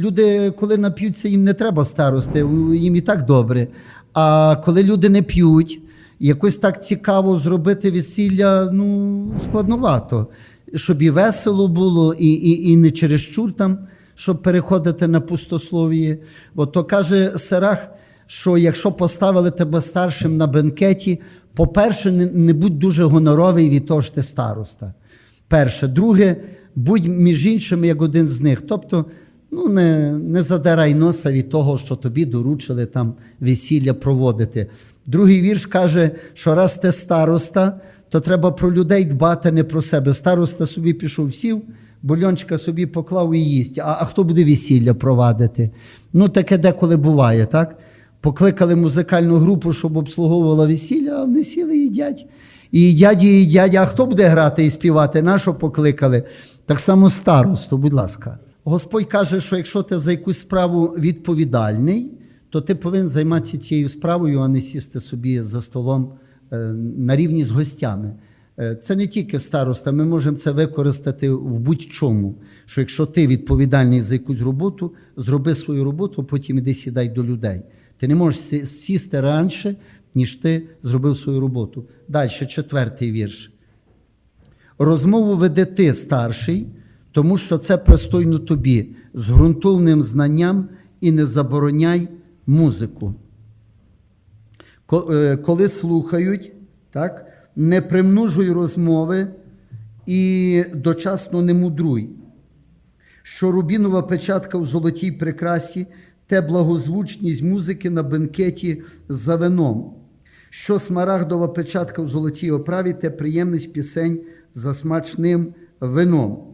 люди, коли нап'ються, їм не треба старости, їм і так добре. А коли люди не п'ють, якось так цікаво зробити весілля, ну, складновато. Щоб і весело було, і, і, і не чересчур там, щоб переходити на пустослов'я. От то каже Серах, що якщо поставили тебе старшим на бенкеті, по-перше, не, не будь дуже гоноровий від того, що ти староста. Перше. Друге, будь між іншими як один з них. Тобто, ну, не, не задирай носа від того, що тобі доручили там весілля проводити. Другий вірш каже, що раз ти староста, то треба про людей дбати, не про себе. Староста собі пішов, сів, бульончика собі поклав і їсть. А, а хто буде весілля провадити? Ну, таке деколи буває, так? Покликали музикальну групу, щоб обслуговувала весілля, а вони сіли і їдять. І їдять, і їдять, а хто буде грати і співати? На що покликали? Так само старосту, будь ласка. Господь каже, що якщо ти за якусь справу відповідальний, то ти повинен займатися цією справою, а не сісти собі за столом е, на рівні з гостями. Е, Це не тільки староста, ми можемо це використати в будь-чому. Що якщо ти відповідальний за якусь роботу, зроби свою роботу, потім іди сідай до людей. Ти не можеш сі- сісти раніше, ніж ти зробив свою роботу. Далі, четвертий вірш. Розмову веди ти, старший, тому що це пристойно тобі, з ґрунтовним знанням і не забороняй музику. Е, Коли слухають, так, не примножуй розмови і дочасно не мудруй. Що рубінова печатка в золотій прикрасі, те благозвучність музики на бенкеті за вином. Що смарагдова печатка в золотій оправі, те приємність пісень за смачним вином.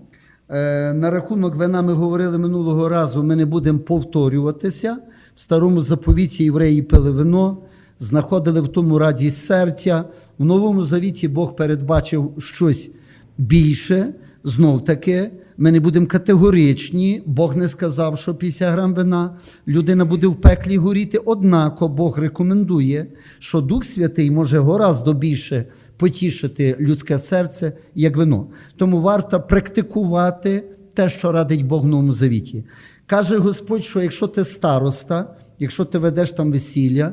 Е, на рахунок вина ми говорили минулого разу, ми не будемо повторюватися. В старому заповіті євреї пили вино, знаходили в тому радість серця. В новому завіті Бог передбачив щось більше. Знов таки, ми не будемо категоричні. Бог не сказав, що 50 грам вина людина буде в пеклі горіти. Однако Бог рекомендує, що Дух Святий може гораздо більше потішити людське серце, як вино. Тому варто практикувати те, що радить Бог в новому завіті. Каже Господь, що якщо ти староста, якщо ти ведеш там весілля,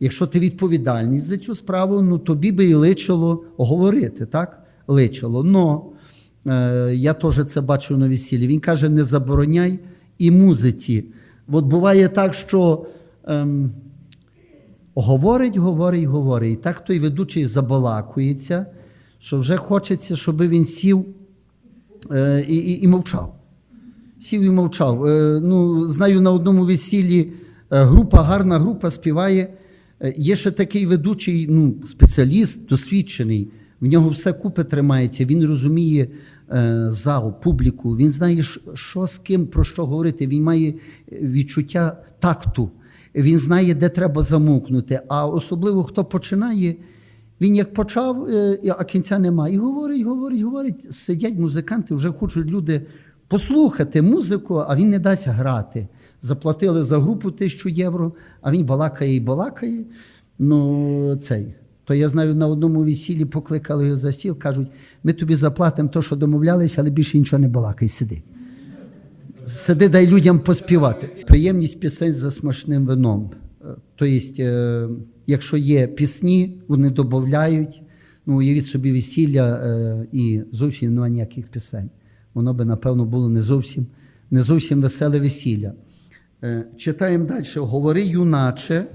якщо ти відповідальний за цю справу, ну тобі би і личило говорити, так? Личило. Но я теж це бачу на весіллі. Він каже: не забороняй і музиці. От буває так, що ем, говорить, говорить, говорить. І так той ведучий забалакується, що вже хочеться, щоб він сів е, і, і, і мовчав. Сів і мовчав. Е, ну, знаю, на одному весіллі е, група, гарна група співає. Е, Є ще такий ведучий, ну, спеціаліст, досвідчений. В нього все купи тримається, він розуміє е, зал, публіку, він знає, що з ким, про що говорити. Він має відчуття такту, він знає, де треба замовкнути. А особливо хто починає, він як почав, е, а кінця немає. І говорить, говорить, говорить. Сидять музиканти, вже хочуть люди послухати музику, а він не дасть грати. Заплатили за групу тисячу євро, а він балакає і балакає. Ну, цей. То я знаю, на одному весіллі покликали його за стіл, кажуть, ми тобі заплатимо те, що домовлялися, але більше нічого не балакай, сиди. Сиди, дай людям поспівати. Приємність пісень за смачним вином. Тобто, якщо є пісні, вони додають. Ну, уявіть собі весілля е, і зовсім немає ніяких пісень. Воно би, напевно, було не зовсім, не зовсім веселе весілля. Читаємо далі. Говори, юначе,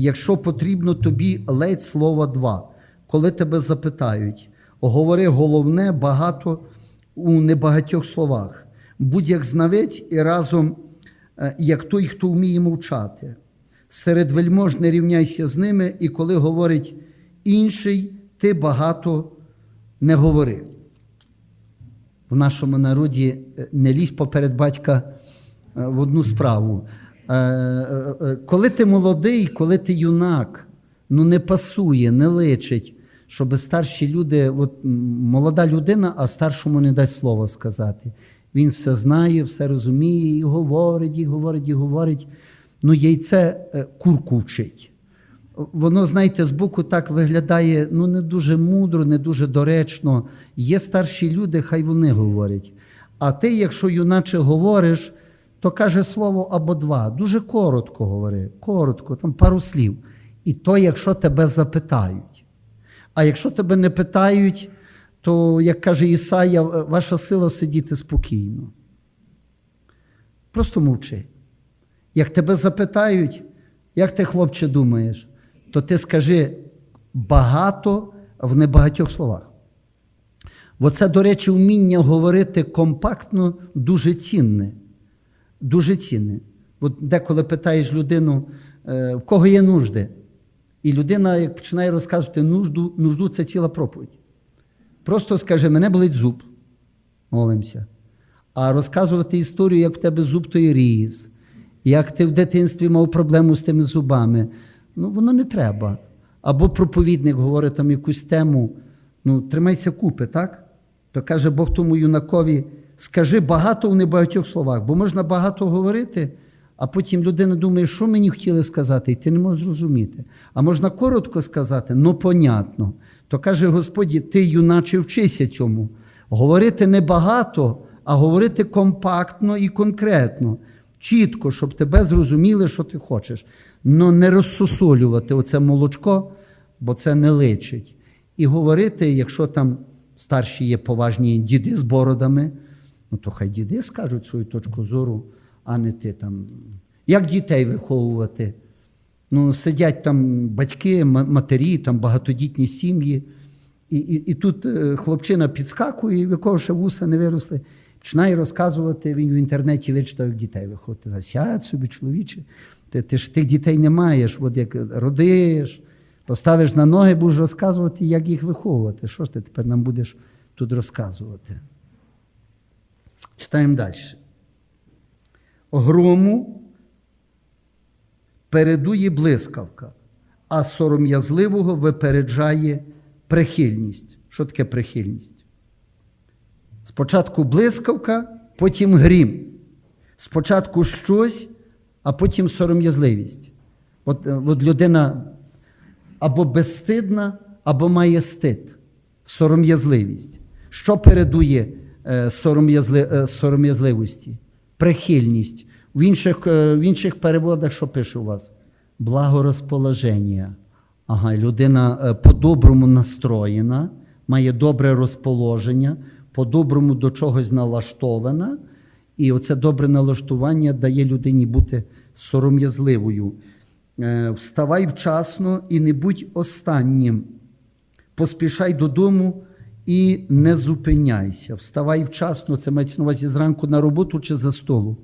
якщо потрібно тобі ледь слова два. Коли тебе запитають, говори головне багато у небагатьох словах. Будь як знавець і разом, е, як той, хто вміє мовчати. Серед вельмож не рівняйся з ними, і коли говорить інший, ти багато не говори. В нашому народі е, не лізь поперед батька е, в одну справу. Е, е, е, Коли ти молодий, коли ти юнак, ну не пасує, не личить, щоб старші люди, от молода людина, а старшому не дасть слова сказати. Він все знає, все розуміє, і говорить, і говорить, і говорить. Ну, яйце курку вчить. Воно, знаєте, збоку так виглядає ну, не дуже мудро, не дуже доречно. Є старші люди, хай вони говорять. А ти, якщо юначе говориш, то каже слово або два. Дуже коротко говори, коротко, там пару слів. І то, якщо тебе запитають. А якщо тебе не питають, то, як каже Ісая, ваша сила сидіти спокійно. Просто мовчи. Як тебе запитають, як ти, хлопче, думаєш, то ти скажи багато в небагатьох словах. Оце, до речі, вміння говорити компактно дуже цінне. Дуже цінне. От деколи питаєш людину, е, в кого є нужди. І людина, як починає розказувати нужду, нужду це ціла проповідь. Просто скаже, мене болить зуб, молимося. А розказувати історію, як в тебе зуб той ріс, як ти в дитинстві мав проблему з тими зубами, ну воно не треба. Або проповідник говорить там якусь тему, ну, тримайся купи, так? То каже Бог тому юнакові, скажи багато в небагатьох словах, бо можна багато говорити, а потім людина думає, що мені хотіли сказати, і ти не можеш зрозуміти. А можна коротко сказати, ну понятно. То каже Господі, ти, юначе, вчися цьому. Говорити не багато, а говорити компактно і конкретно, чітко, щоб тебе зрозуміли, що ти хочеш. Но не розсусолювати оце молочко, бо це не личить. І говорити, якщо там старші є поважні діди з бородами, ну то хай діди скажуть свою точку зору, а не ти там. Як дітей виховувати? Ну, сидять там батьки, матері, там багатодітні сім'ї, і, і, і тут е, хлопчина підскакує, в якого ще вуса не виросли, починає розказувати, він в інтернеті вичитав, як дітей виходити. Сядь собі, чоловіче, ти, ти ж тих дітей не маєш, от як родиш, поставиш на ноги, будеш розказувати, як їх виховувати. Що ж ти тепер нам будеш тут розказувати? Читаємо далі. Грому передує блискавка, а сором'язливого випереджає прихильність. Що таке прихильність? Спочатку блискавка, потім грім. Спочатку щось, а потім сором'язливість. От, е, от людина або безстидна, або має стид, сором'язливість. Що передує сором'язливості? Прихильність. В інших, е, в інших переводах, що пише у вас? Благорозположення. Ага, людина е, по-доброму настроєна, має добре розположення, по-доброму до чогось налаштована. І оце добре налаштування дає людині бути сором'язливою. Е, Вставай вчасно і не будь останнім. Поспішай додому і не зупиняйся. Вставай вчасно, це мається на увазі зранку на роботу чи за столу.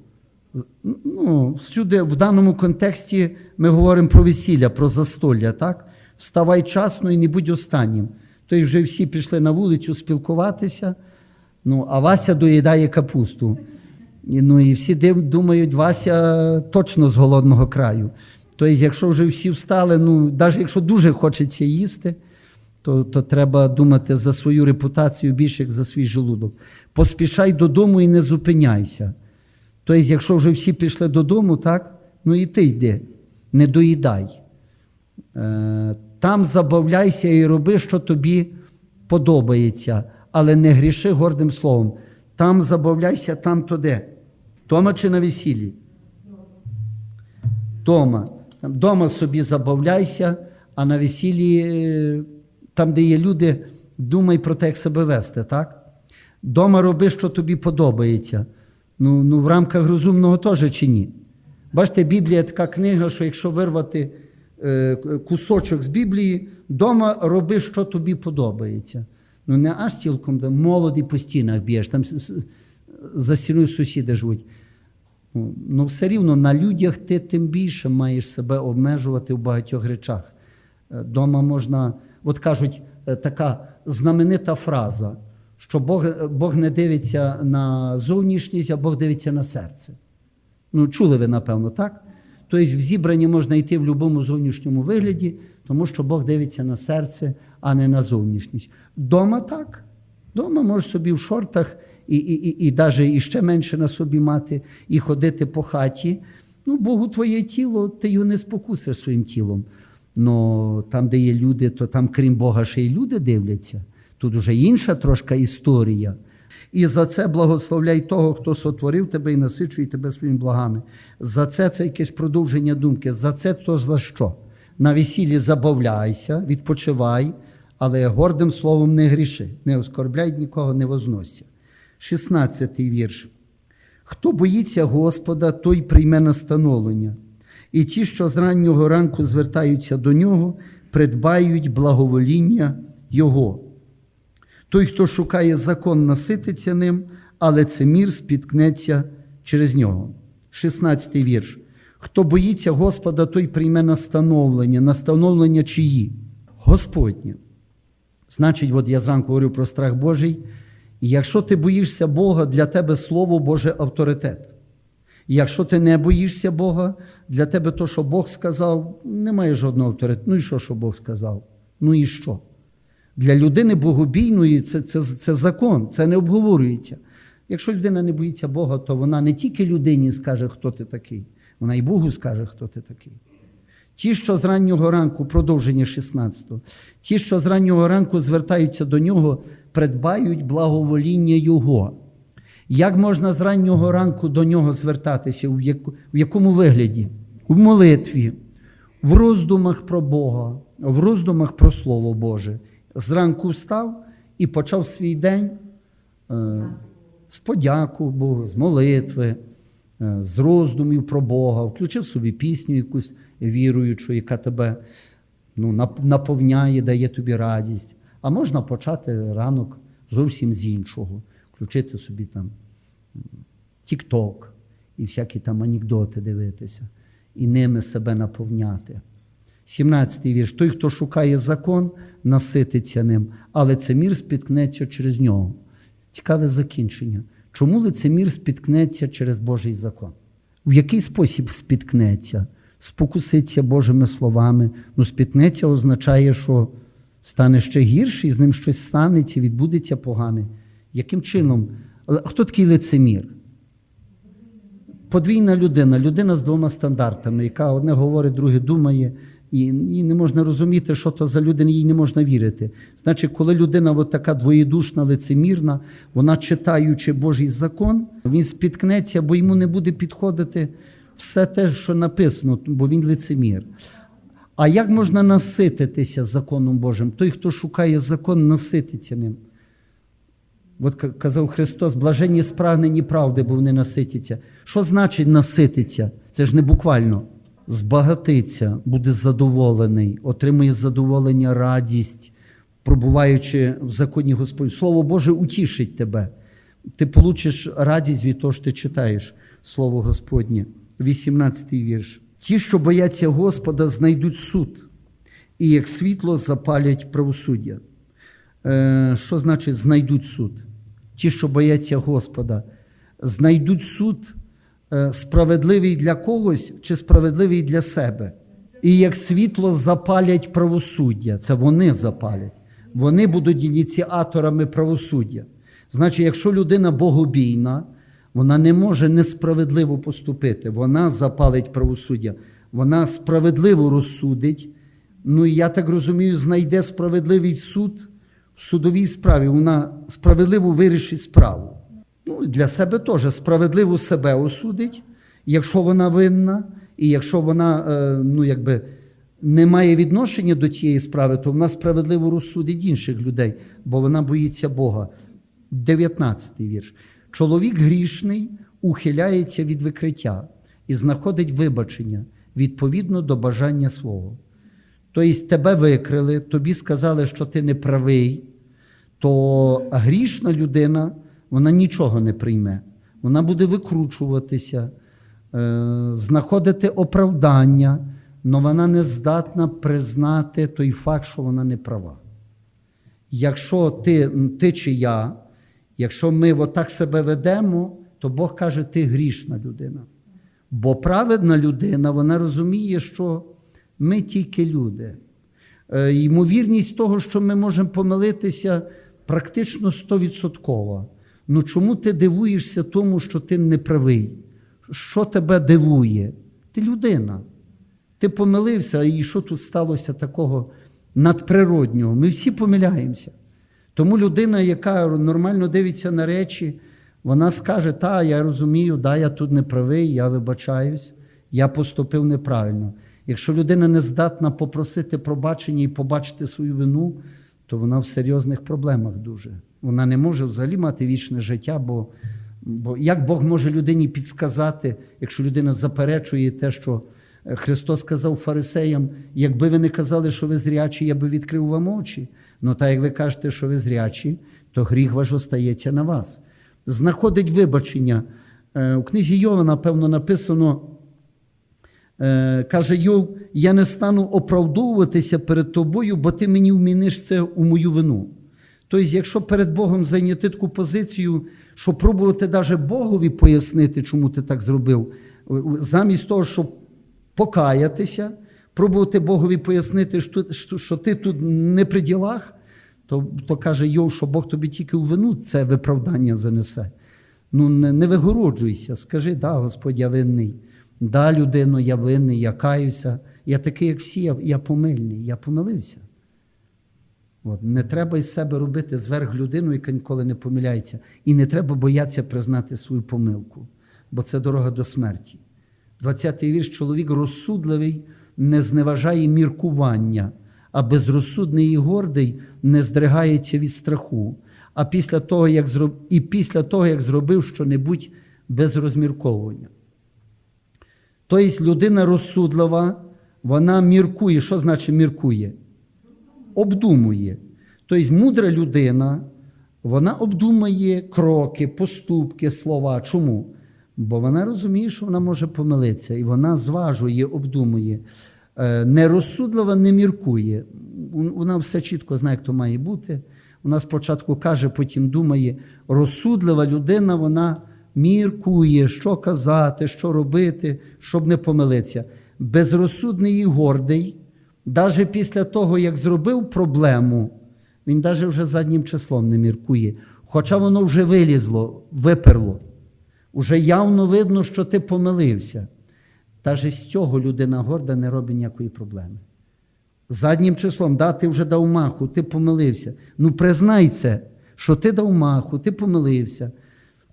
Ну, всюди, в даному контексті ми говоримо про весілля, про застолля, так? Вставай вчасно і не будь останнім. Тобто вже всі пішли на вулицю спілкуватися, ну, а Вася доїдає капусту. І, ну, і всі думають, Вася точно з голодного краю. Тобто, якщо вже всі встали, ну, навіть якщо дуже хочеться їсти, то, то треба думати за свою репутацію більше, як за свій желудок. Поспішай додому і не зупиняйся. Тобто, якщо вже всі пішли додому, так, ну і ти йди, не доїдай. Е, Там забавляйся і роби, що тобі подобається, але не гріши гордим словом. Там забавляйся, там то де? Дома чи на весіллі? Дома. Дома собі забавляйся, а на весіллі, е, там, де є люди, думай про те, як себе вести, так? Дома роби, що тобі подобається. Ну, ну в рамках розумного теж чи ні? Бачите, Біблія така книга, що якщо вирвати е, кусочок з Біблії, дома роби, що тобі подобається. Ну, не аж цілком де молоді по стінах б'єш, там за стіною сусіди живуть. Ну, Ну, все рівно на людях ти тим більше маєш себе обмежувати в багатьох речах. Е, Дома можна, от кажуть, е, така знаменита фраза, що Бог, е, Бог не дивиться на зовнішність, а Бог дивиться на серце. Ну, чули ви, напевно, так? Тобто в зібранні можна йти в будь-якому зовнішньому вигляді, тому що Бог дивиться на серце, а не на зовнішність. Дома так. Дома можеш собі в шортах і, і, і, і навіть іще менше на собі мати, і ходити по хаті. Ну, Богу твоє тіло, ти його не спокусиш своїм тілом. Но там, де є люди, то там, крім Бога, ще й люди дивляться. Тут уже інша трошка історія. І за це благословляй того, хто сотворив тебе і насичує тебе своїми благами. За це це якесь продовження думки. За це то за що? На весіллі забавляйся, відпочивай, але гордим словом не гріши, не оскорбляй нікого, не вознося. 16 вірш. Хто боїться Господа, той прийме настановлення. І ті, що з раннього ранку звертаються до нього, придбають благовоління Його. Той, хто шукає закон, насититься ним, але це мір спіткнеться через нього. 16 вірш. Хто боїться Господа, той прийме настановлення. Настановлення чиї? Господнє. Значить, от я зранку говорю про страх Божий. І якщо ти боїшся Бога, для тебе Слово Боже авторитет. Якщо ти не боїшся Бога, для тебе то, що Бог сказав, немає жодного авторитету. Ну і що, що Бог сказав? Ну і що? Для людини богобійної це, це, це закон, це не обговорюється. Якщо людина не боїться Бога, то вона не тільки людині скаже, хто ти такий, вона і Богу скаже, хто ти такий. Ті, що з раннього ранку, продовження 16-го, ті, що з раннього ранку звертаються до нього, придбають благовоління Його. Як можна з раннього ранку до нього звертатися? В, якому вигляді? В молитві, в роздумах про Бога, в роздумах про Слово Боже. Зранку встав і почав свій день е, з подяку Богу, з молитви, е, з роздумів про Бога, включив собі пісню якусь віруючу, яка тебе ну, наповняє, дає тобі радість. А можна почати ранок зовсім з іншого, включити собі там тік-ток і всякі там анекдоти дивитися, і ними себе наповняти. 17-й вірш. Той, хто шукає закон, насититься ним, але лицемір спіткнеться через нього. Цікаве закінчення. Чому лицемір спіткнеться через Божий закон? В який спосіб спіткнеться? Спокуситься Божими словами. Ну, спіткнеться означає, що стане ще гірше, і з ним щось станеться, відбудеться погане. Яким чином? Хто такий лицемір? Подвійна людина, людина з двома стандартами, яка одне говорить, друге думає, і їй не можна розуміти, що то за людина, їй не можна вірити. Значить, коли людина от така двоєдушна, лицемірна, вона читаючи Божий закон, він спіткнеться, бо йому не буде підходити все те, що написано, бо він лицемір. А як можна насититися законом Божим? Той, хто шукає закон, насититься ним. От казав Христос, блаженні спрагнені правди, бо вони наситяться. Що значить насититься? Це ж не буквально. Збагатиться, буде задоволений, отримує задоволення, радість, пробуваючи в законі Господь. Слово Боже утішить тебе. Ти получиш радість від того, що ти читаєш Слово Господнє. 18 вірш. Ті, що бояться Господа, знайдуть суд, і як світло запалять правосуддя. Е, Що значить знайдуть суд? Ті, що бояться Господа, знайдуть суд е, справедливий для когось чи справедливий для себе. І як світло запалять правосуддя, це вони запалять. Вони будуть ініціаторами правосуддя. Значить, якщо людина богобійна, вона не може несправедливо поступити. Вона запалить правосуддя, вона справедливо розсудить. Ну і я так розумію, знайде справедливий суд судовій справі. Вона справедливо вирішить справу. Ну, для себе теж справедливо себе осудить, якщо вона винна, і якщо вона е, ну, якби, не має відношення до цієї справи, то вона справедливо розсудить інших людей, бо вона боїться Бога. 19 вірш. Чоловік грішний ухиляється від викриття і знаходить вибачення відповідно до бажання свого. Тобто тебе викрили, тобі сказали, що ти не правий, то грішна людина вона нічого не прийме. Вона буде викручуватися, е, знаходити оправдання, але вона не здатна признати той факт, що вона не права. Якщо ти, ти чи я, якщо ми отак себе ведемо, то Бог каже, ти грішна людина. Бо праведна людина, вона розуміє, що ми тільки люди. Е, Ймовірність того, що ми можемо помилитися, практично стовідсоткова. Ну чому ти дивуєшся тому, що ти не правий? Що тебе дивує? Ти людина. Ти помилився, і що тут сталося такого надприроднього? Ми всі помиляємося. Тому людина, яка нормально дивиться на речі, вона скаже: Та, я розумію, да, я тут не правий, я вибачаюсь, я поступив неправильно. Якщо людина не здатна попросити пробачення і побачити свою вину, то вона в серйозних проблемах дуже. Вона не може взагалі мати вічне життя, бо, бо як Бог може людині підсказати, якщо людина заперечує те, що е, Христос сказав фарисеям, якби ви не казали, що ви зрячі, я би відкрив вам очі. Ну, так як ви кажете, що ви зрячі, то гріх ваш остається на вас. Знаходить вибачення. Е, У книзі Йова, напевно, написано. Е, Каже Йов, я не стану оправдовуватися перед тобою, бо ти мені вміниш це у мою вину. Тобто, якщо перед Богом зайняти таку позицію, що пробувати навіть Богові пояснити, чому ти так зробив, замість того, щоб покаятися, пробувати Богові пояснити, що ти тут не при ділах, то, то каже Йов, що Бог тобі тільки у вину це виправдання занесе. Ну, не, не вигороджуйся, скажи, да, Господь, я винний. Да, людино, я винний, я каюся. Я такий, як всі, я, я помильний, я помилився. От. Не треба із себе робити зверх людину, яка ніколи не помиляється. І не треба боятися признати свою помилку, бо це дорога до смерті. 20-й вірш чоловік розсудливий не зневажає міркування, а безрозсудний і гордий не здригається від страху. А після того, як зроб... І після того, як зробив щонебудь без розмірковування. Тобто людина розсудлива, вона міркує. Що значить міркує? Обдумує. Тобто мудра людина, вона обдумує кроки, поступки, слова. Чому? Бо вона розуміє, що вона може помилитися, і вона зважує, обдумує. Е, Нерозсудлива не міркує. Вона все чітко знає, як то має бути. Вона спочатку каже, потім думає. Розсудлива людина, вона міркує, що казати, що робити, щоб не помилитися. Безрозсудний і гордий, навіть після того, як зробив проблему, він навіть вже заднім числом не міркує. Хоча воно вже вилізло, виперло. Уже явно видно, що ти помилився. Навіть з цього людина горда не робить ніякої проблеми. Заднім числом, да, ти вже дав маху, ти помилився. Ну, признай це, що ти дав маху, ти помилився.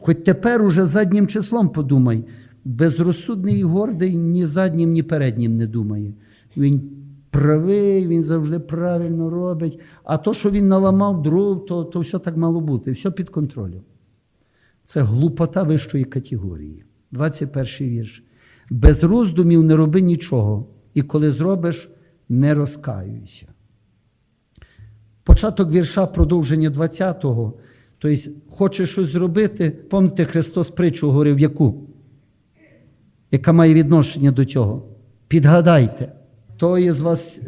Хоч тепер уже заднім числом подумай, безрозсудний і гордий ні заднім, ні переднім не думає. Він правий, він завжди правильно робить. А то, що він наламав дров, то, то все так мало бути, все під контролем. Це глупота вищої категорії. 21 вірш. Без роздумів не роби нічого, і коли зробиш, не розкаюйся. Початок вірша продовження 20-го. Тобто, хочеш щось зробити, пам'ятаєте, Христос притчу говорив, яку? Яка має відношення до цього? Підгадайте, хто із вас,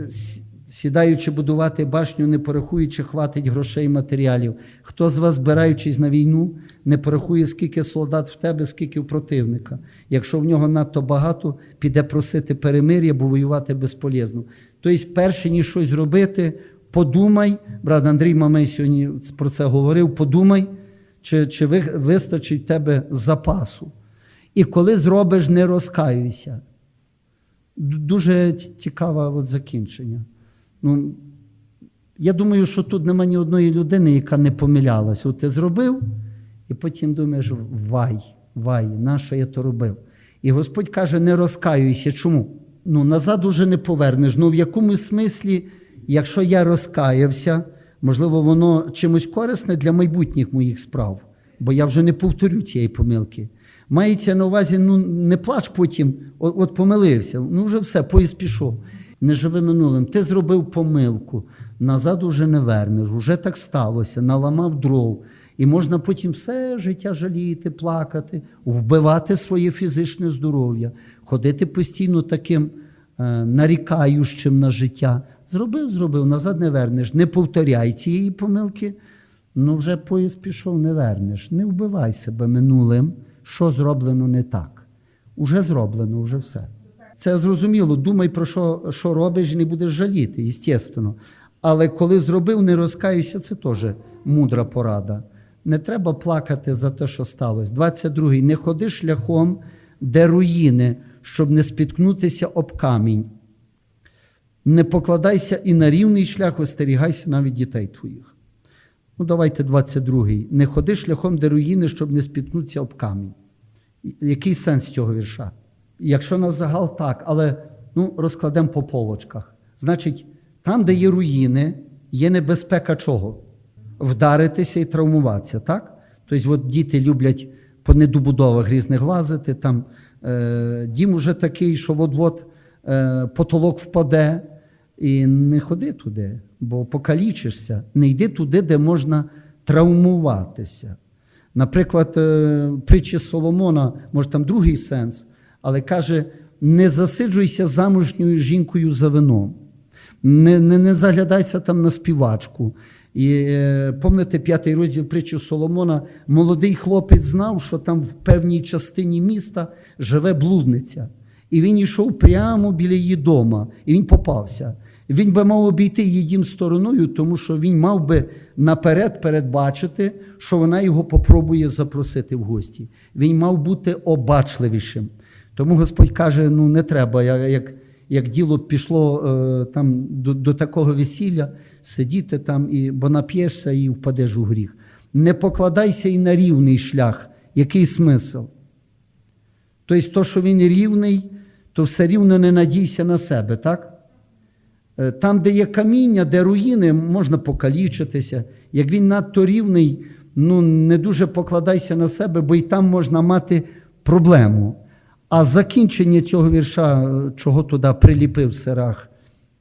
сідаючи будувати башню, не порахуючи, хватить грошей і матеріалів. Хто з вас, збираючись на війну, не порахує, скільки солдат в тебе, скільки в противника. Якщо в нього надто багато, піде просити перемир'я, бо воювати безполезно. Тобто, перше, ніж щось зробити, подумай, брат Андрій Мамей сьогодні про це говорив, подумай, чи чи вистачить тебе запасу. І коли зробиш, не розкаюйся. Дуже цікаве от закінчення. Ну, Я думаю, що тут нема ні одної людини, яка не помилялась. От ти зробив, і потім думаєш, вай, вай, на що я то робив? І Господь каже, не розкаюйся. Чому? Ну, назад уже не повернеш. Ну, в якомусь смислі, якщо я розкаявся, можливо, воно чимось корисне для майбутніх моїх справ, бо я вже не повторю цієї помилки. Мається на увазі, ну не плач потім, от, от помилився, ну вже все, поїзд пішов. Не живи минулим. Ти зробив помилку, назад уже не вернеш, вже так сталося, наламав дров. І можна потім все життя жаліти, плакати, вбивати своє фізичне здоров'я, ходити постійно таким е, нарікаючим на життя. Зробив, зробив, назад не вернеш. Не повторяй цієї помилки, ну вже поїзд пішов, не вернеш. Не вбивай себе минулим що зроблено не так. Уже зроблено, вже все. Це зрозуміло. Думай про що що робиш і не будеш жаліти, звісно. Але коли зробив, не розкаюся, це теж мудра порада. Не треба плакати за те, що сталося. 22-й. Не ходи шляхом, де руїни, щоб не спіткнутися об камінь. Не покладайся і на рівний шлях, остерігайся навіть дітей твоїх. Ну, давайте 22-й. Не ходи шляхом де руїни, щоб не спіткнутися об камінь. Який сенс цього вірша? Якщо на загал так, але ну, розкладемо по полочках. Значить, там, де є руїни, є небезпека чого? Вдаритися і травмуватися, так? Тобто, от діти люблять по недобудовах різних лазити, там е, дім уже такий, що от-от е, потолок впаде, і не ходи туди, бо покалічишся. Не йди туди, де можна травмуватися. Наприклад, е, притчі Соломона, може там другий сенс, але каже: не засиджуйся замужньою жінкою за вином, не, не, не заглядайся там на співачку. І е, помните п'ятий розділ притчі Соломона, молодий хлопець знав, що там в певній частині міста живе блудниця. І він йшов прямо біля її дома, і він попався. Він би мав обійти її стороною, тому що він мав би наперед передбачити, що вона його попробує запросити в гості. Він мав бути обачливішим. Тому Господь каже: ну не треба, як, як діло пішло е, там, до, до такого весілля, сидіти там, і, бо нап'єшся і впадеш у гріх. Не покладайся і на рівний шлях. Який смисл? Тобто, то, що він рівний, то все рівно не надійся на себе, так? Е, Там, де є каміння, де руїни, можна покалічитися. Як він надто рівний, ну не дуже покладайся на себе, бо і там можна мати проблему. А закінчення цього вірша, е, чого туди приліпив сирах,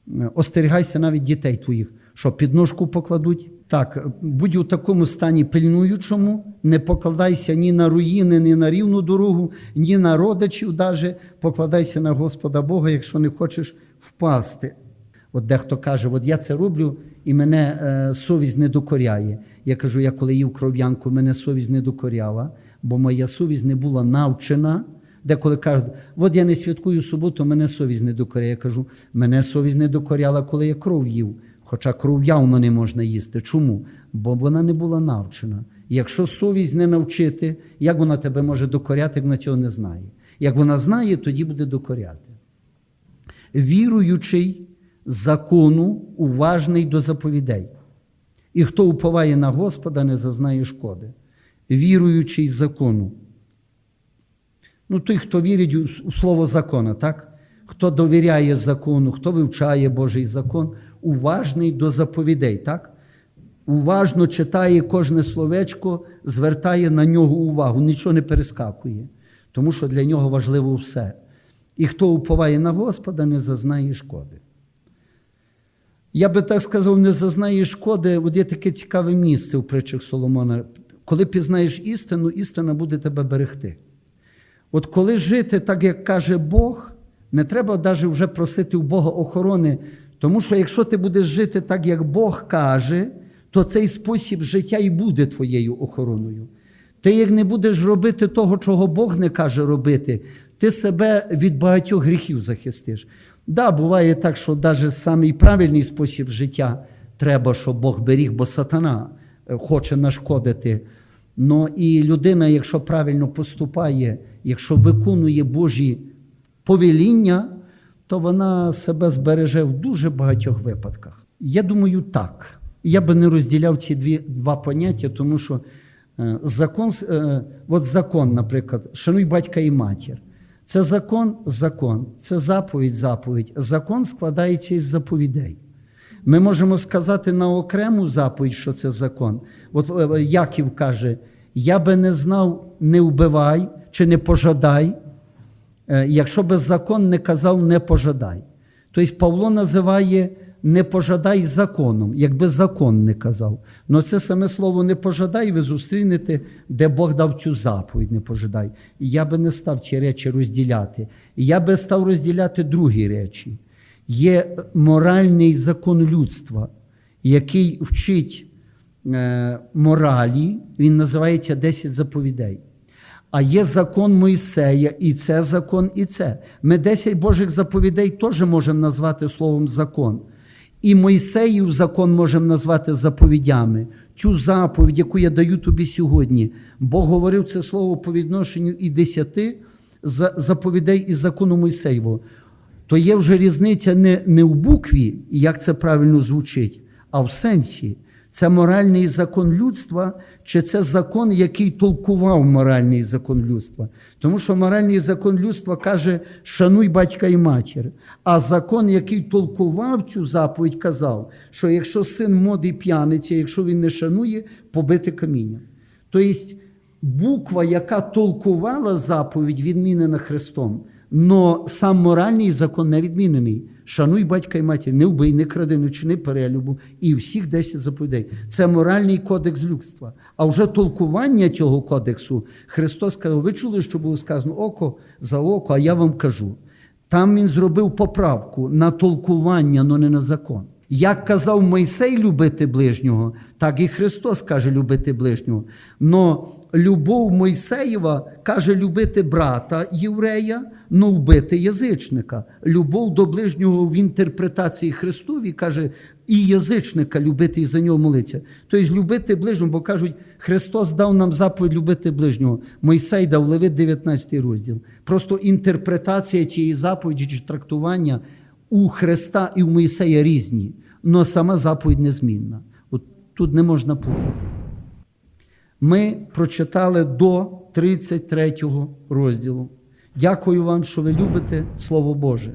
е, остерігайся навіть дітей твоїх, що підножку покладуть. Так, будь у такому стані пильнуючому, не покладайся ні на руїни, ні на рівну дорогу, ні на родичів, даже покладайся на Господа Бога, якщо не хочеш впасти. От дехто каже, от я це роблю, і мене е, совість не докоряє. Я кажу, я коли їв кров'янку, мене совість не докоряла, бо моя совість не була навчена. Деколи кажуть, от я не святкую суботу, мене совість не докоряє. Я кажу, мене совість не докоряла, коли я кров їв. Хоча кров явно не можна їсти. Чому? Бо вона не була навчена. Якщо совість не навчити, як вона тебе може докоряти, як вона цього не знає. Як вона знає, тоді буде докоряти віруючий закону, уважний до заповідей. І хто уповає на Господа, не зазнає шкоди. Віруючий закону. Ну, той, хто вірить у слово закона, так? Хто довіряє закону, хто вивчає Божий закон, уважний до заповідей, так? Уважно читає кожне словечко, звертає на нього увагу, нічого не перескакує, тому що для нього важливо все. І хто уповає на Господа, не зазнає шкоди. Я би так сказав, не зазнає шкоди, от є таке цікаве місце у притчах Соломона. Коли пізнаєш істину, істина буде тебе берегти. От коли жити так, як каже Бог, не треба навіть вже просити у Бога охорони, тому що якщо ти будеш жити так, як Бог каже, то цей спосіб життя і буде твоєю охороною. Ти як не будеш робити того, чого Бог не каже робити, ти себе від багатьох гріхів захистиш. Да, буває так, що навіть самий правильний спосіб життя треба, щоб Бог беріг, бо сатана е, хоче нашкодити. Ну і людина, якщо правильно поступає, якщо виконує Божі повеління, то вона себе збереже в дуже багатьох випадках. Я думаю, так. Я би не розділяв ці дві, два поняття, тому що е, закон, е, от закон, наприклад, шануй батька і матір. Це закон, закон, це заповідь, заповідь. Закон складається із заповідей. Ми можемо сказати на окрему заповідь, що це закон. От е, Яків каже: я би не знав, не вбивай чи не пожадай, е, якщо би закон не казав не пожадай. Тобто Павло називає не пожадай законом, якби закон не казав. Но це саме слово не пожадай, ви зустрінете, де Бог дав цю заповідь, не пожадай. І я би не став ці речі розділяти. Я би став розділяти другі речі. Є моральний закон людства, який вчить е, моралі, він називається 10 заповідей. А є закон Мойсея, і це закон, і це. Ми 10 Божих заповідей теж можемо назвати словом закон. І Мойсеїв закон можемо назвати заповідями. Цю заповідь, яку я даю тобі сьогодні, Бог говорив це слово по відношенню і десяти заповідей і закону Мойсеєвого. То є вже різниця не, не в букві, як це правильно звучить, а в сенсі. Це моральний закон людства, чи це закон, який толкував моральний закон людства? Тому що моральний закон людства каже: шануй батька і матір. А закон, який толкував цю заповідь, казав, що якщо син модий п'яниця, якщо він не шанує, побити камінням. Тобто буква, яка толкувала заповідь, відмінена Христом. Но сам моральний закон не відмінений. Шануй батька і матір, не вбий, не кради, не чини перелюбу і всіх 10 заповідей. Це моральний кодекс людства. А вже толкування цього кодексу Христос сказав: ви чули, що було сказано око за око, а я вам кажу. Там він зробив поправку на толкування, але не на закон. Як казав Мойсей любити ближнього, так і Христос каже любити ближнього. Но любов Мойсеєва каже любити брата єврея, но вбити язичника. Любов до ближнього в інтерпретації Христові каже і язичника любити і за нього молитися. Тобто любити ближнього, бо кажуть, Христос дав нам заповідь любити ближнього. Мойсей дав Левит 19 розділ. Просто інтерпретація цієї заповіді чи трактування у Христа і у Мойсея різні, але сама заповідь незмінна. От тут не можна путати. Ми прочитали до 33 розділу. Дякую вам, що ви любите Слово Боже.